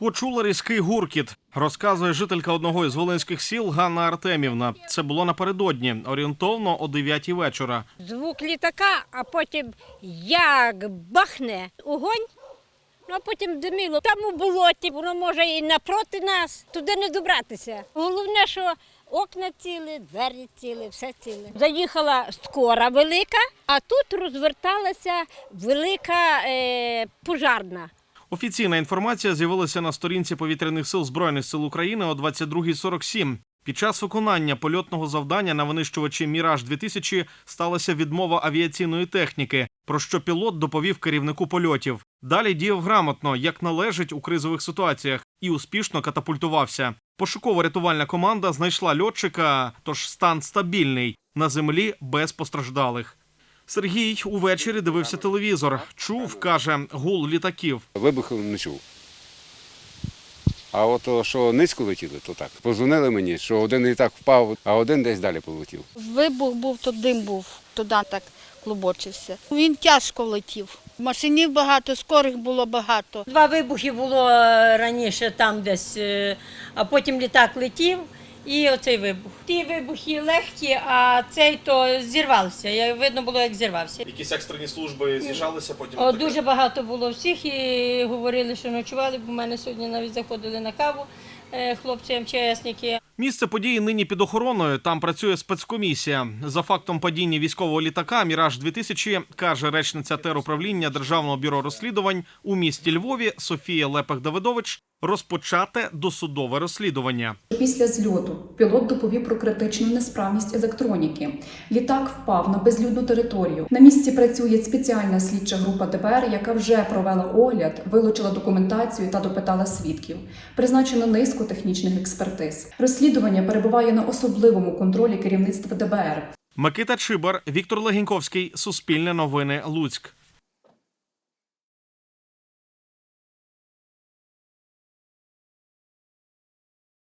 Почула різкий гуркіт, розказує жителька одного із волинських сіл Ганна Артемівна. Це було напередодні, орієнтовно о 9 вечора. Звук літака, а потім як бахне огонь, ну а потім диміло. Там у болоті, воно може і напроти нас, туди не добратися. Головне, що окна цілі, двері цілі, все ціле. Заїхала скора велика, а тут розверталася велика е, пожарна. Офіційна інформація з'явилася на сторінці повітряних сил збройних сил України о 22.47. Під час виконання польотного завдання на винищувачі Міраж 2000 сталася відмова авіаційної техніки, про що пілот доповів керівнику польотів. Далі діяв грамотно, як належить у кризових ситуаціях, і успішно катапультувався. Пошуково-рятувальна команда знайшла льотчика, тож стан стабільний на землі без постраждалих. Сергій увечері дивився телевізор. Чув, каже, гул літаків. Вибуху не чув. А от що низько летіли, то так. Позвонили мені, що один літак впав, а один десь далі полетів. Вибух був, то дим був, туди так клубочився. Він тяжко летів. Машинів багато, скорих було багато. Два вибухи було е, раніше там десь, е, а потім літак летів і оцей вибух. Ті вибухи легкі, а цей то зірвався. Я- Видно було, як зірвався. Якісь екстрені служби з'їжджалися потім. О, дуже багато було всіх і говорили, що ночували, бо в мене сьогодні навіть заходили на каву е, хлопці МЧСники. Місце події нині під охороною. Там працює спецкомісія. За фактом падіння військового літака Міраж 2000 каже речниця теруправління Державного бюро розслідувань у місті Львові Софія Лепех Давидович розпочати досудове розслідування. Після зльоту пілот доповів про критичну несправність електроніки. Літак впав на безлюдну територію. На місці працює спеціальна слідча група ДБР, яка вже провела огляд, вилучила документацію та допитала свідків. Призначено низку технічних експертиз. Розслідування перебуває на особливому контролі керівництва ДБР. Микита Чибар, Віктор Легіньковський, Суспільне новини, Луцьк.